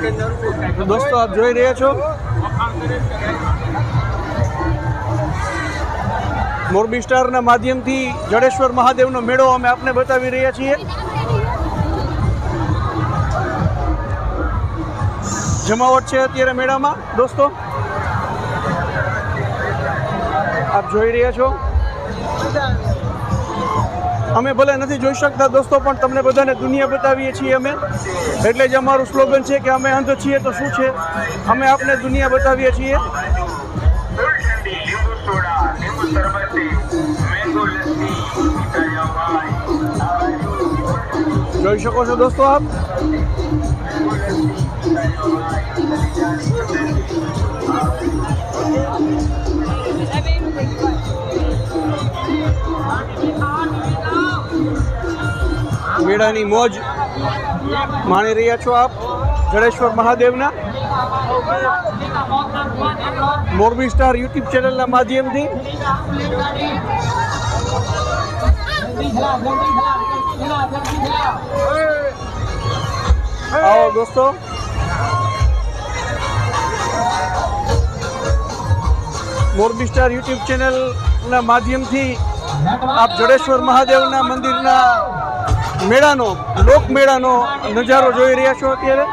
તો દોસ્તો, આપ જોઈ રહ્યા છો? મોરબી સ્ટારના માધ્યમથી જડેશ્વર મહાદેવનો મેળો અમે આપને બતાવી રહ્યા છીએ. જમાવટ છે અત્યારે મેળામાં, દોસ્તો. આપ જોઈ રહ્યા છો. અમે ભલે નથી જોઈ શકતા દોસ્તો, પણ તમને બધાને દુનિયા બતાવીએ છીએ અમે. એટલે જ અમારું સ્લોગન છે કે અમે અંધ છીએ તો શું છે? અમે આપને દુનિયા બતાવીએ છીએ. જોઈ શકો છો દોસ્તો આપ? મેળાની મોજ માણી રહ્યા છો આપ જડેશ્વર મહાદેવના. મોરબી સ્ટાર યુટ્યુબ ચેનલના માધ્યમથી. આવો દોસ્તો. મોરબી સ્ટાર યુટ્યુબ ચેનલના માધ્યમથી આપ જડેશ્વર મહાદેવના મંદિરના મેળાનો લોક મેળાનો નજારો જોઈ રહ્યા છો અત્યારે?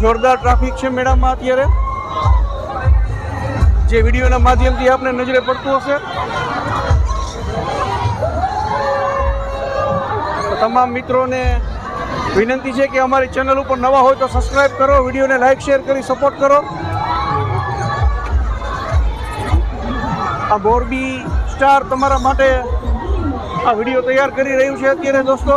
જોરદાર ટ્રાફિક છે મેળામાં અત્યારે. જે વિડીયોના માધ્યમથી આપને નજરે પડતું હશે. તમામ મિત્રોને વિનંતી છે કે અમારી ચેનલ ઉપર નવા હોય તો સબસ્ક્રાઈબ કરો, વિડીયોને લાઈક શેર કરી સપોર્ટ કરો. આ મોરબી સ્ટાર તમારા માટે આ વીડિયો તૈયાર કરી રહ્યું છે અત્યારે દોસ્તો.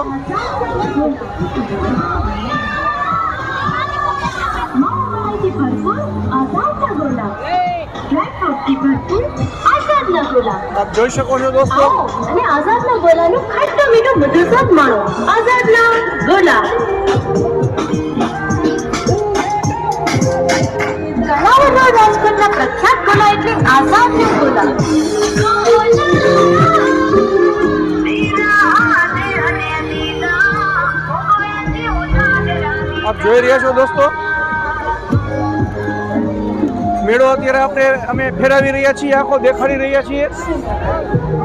જોઈ શકો છો દોસ્તો. અને આઝાદના ગોલાનું ખાટો મીઠો મધુર સ્વાદ માણો. આઝાદના ગોલા. રાજકોટના પ્રખ્યાત ગોલા એટલે આઝાદના ગોલા આપ જોઈ રહ્યા છો દોસ્તો મેળો અત્યારે આપણે અમે ફેરવી રહ્યા છીએ આખો દેખાડી રહ્યા છીએ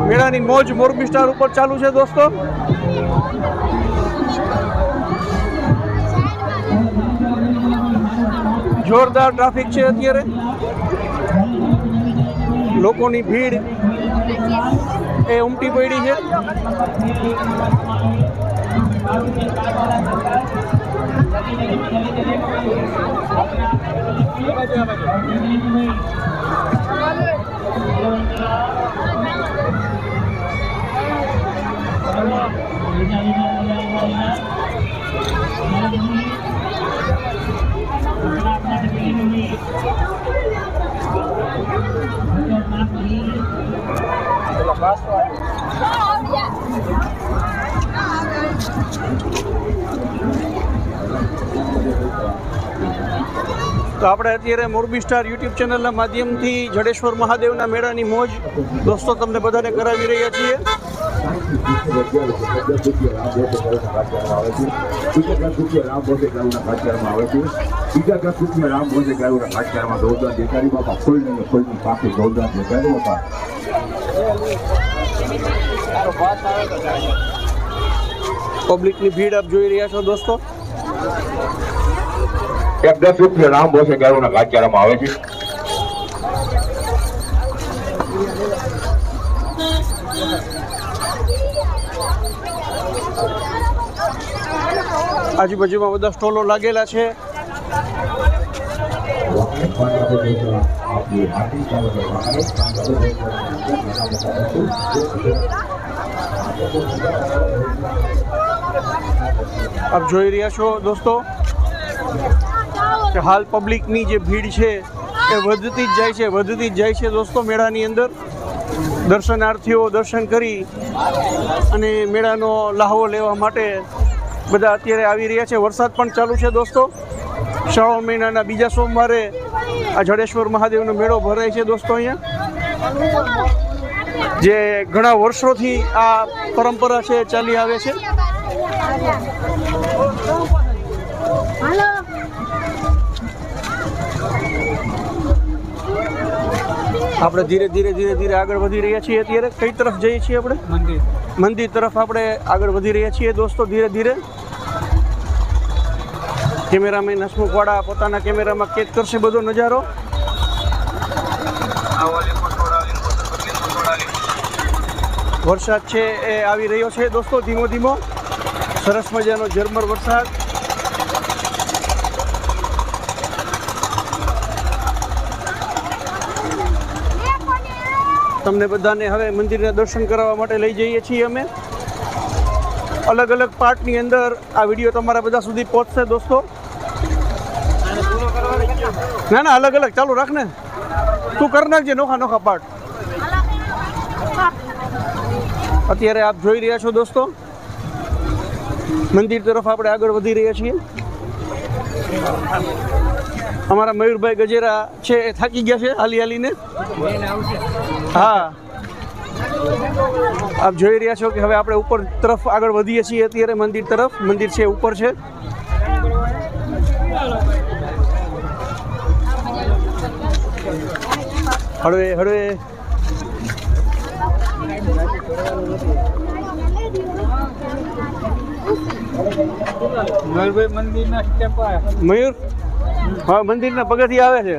મેળાની મોજ મોરબી સ્ટાર ઉપર ચાલુ છે દોસ્તો જોરદાર ટ્રાફિક છે અત્યારે લોકોની ભીડ એ ઉમટી પડી છે. તો આપણે અત્યારે મોરબી સ્ટાર યુટ્યુબ ચેનલના માધ્યમથી જડેશ્વર મહાદેવના મેળાની મોજ દોસ્તો તમને બધાને કરાવી રહ્યા છીએ. બીજા કઈ કૃષ્ણ રામ ભોજે ગાયુના રાજકારણમાં દોરદાર દેખાડી બાપા. કોઈ ફૂલની પાસે દોરદાર દેખાડી બાપા. પબ્લિકની ભીડ આપ જોઈ રહ્યા છો દોસ્તો? એક દસ રૂપિયા રામ ભોસે ગાયોના ખાચરમાં આવે છે. આજુબાજુમાં બધા સ્ટોલો લાગેલા છે. આપ જોઈ રહ્યા છો દોસ્તો કે હાલ પબ્લિકની જે ભીડ છે એ વધતી જ જાય છે, વધતી જ જાય છે દોસ્તો મેળાની અંદર. દર્શનાર્થીઓ દર્શન કરી અને મેળાનો લહાવો લેવા માટે બધા અત્યારે આવી રહ્યા છે. વરસાદ પણ ચાલુ છે દોસ્તો. શ્રાવણ મહિનાના બીજા સોમવારે આ જડેશ્વર મહાદેવનો મેળો ભરાય છે દોસ્તો અહીંયા. જે ઘણા વર્ષોથી આ પરંપરા છે ચાલી આવે છે. આપણે ધીરે ધીરે ધીરે ધીરે આગળ વધી રહ્યા છીએ અત્યારે. કઈ તરફ જઈએ છીએ આપણે? મંદિર. મંદિર તરફ આપણે આગળ વધી રહ્યા છીએ દોસ્તો ધીરે ધીરે. કેમેરામેન હસમુખવાળા પોતાના કેમેરામાં કેદ કરશે બધો નજારો. વરસાદ છે એ આવી રહ્યો છે. દોસ્તો, ધીમો ધીમો. સરસ મજાનો ઝરમર વરસાદ. તમને બધાને હવે મંદિરના દર્શન કરાવવા માટે લઈ જઈએ છીએ અમે. અલગ અલગ પાર્ટની અંદર આ વીડિયો તમારા બધા સુધી પહોંચશે, દોસ્તો. ના ના, અલગ અલગ. ચાલુ રાખ ને તું કરી નાખજે નોખા નોખા પાર્ટ અત્યારે આપ જોઈ રહ્યા છો દોસ્તો. મંદિર તરફ આપણે આગળ વધી રહ્યા છીએ. અમારા મયુરભાઈ ગજેરા છે, એ થાકી ગયા છે હાલી હાલીને. હા. આપ જોઈ રહ્યા છો કે હવે આપણે ઉપર તરફ આગળ વધીએ છીએ અત્યારે મંદિર તરફ. મંદિર છે, ઉપર છે. હળવે હળવે. મયુર? હા મંદિરના પગથિયા આવે છે.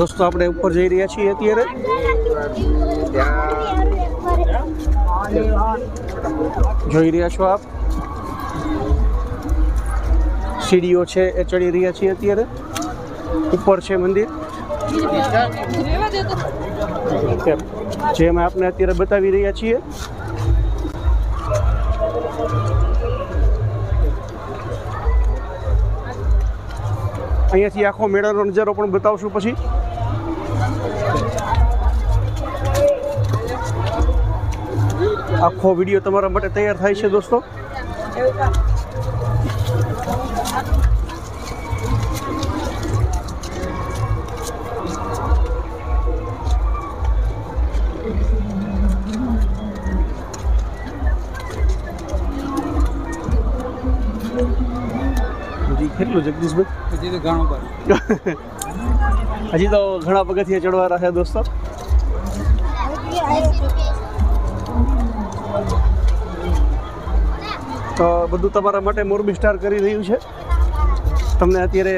દોસ્તો આપણે ઉપર જઈ રહ્યા છીએ અત્યારે. જોઈ રહ્યા છો આપ? સીડીઓ છે એ ચડી રહ્યા છીએ અત્યારે. ઉપર છે મંદિર. જે અમે આપને અત્યારે બતાવી રહ્યા છીએ. અહીંયાથી આખો મેળાનો નજારો પણ બતાવશું પછી. આખો વીડિયો તમારા માટે તૈયાર થાય છે દોસ્તો? કેટલું જગદીશભાઈ? પછી તો ઘણું હજી તો ઘણા પગથિયા ચડવા રહ્યા દોસ્તો. બધું તમારા માટે મોરબી સ્ટાર કરી રહ્યું છે. તમને અત્યારે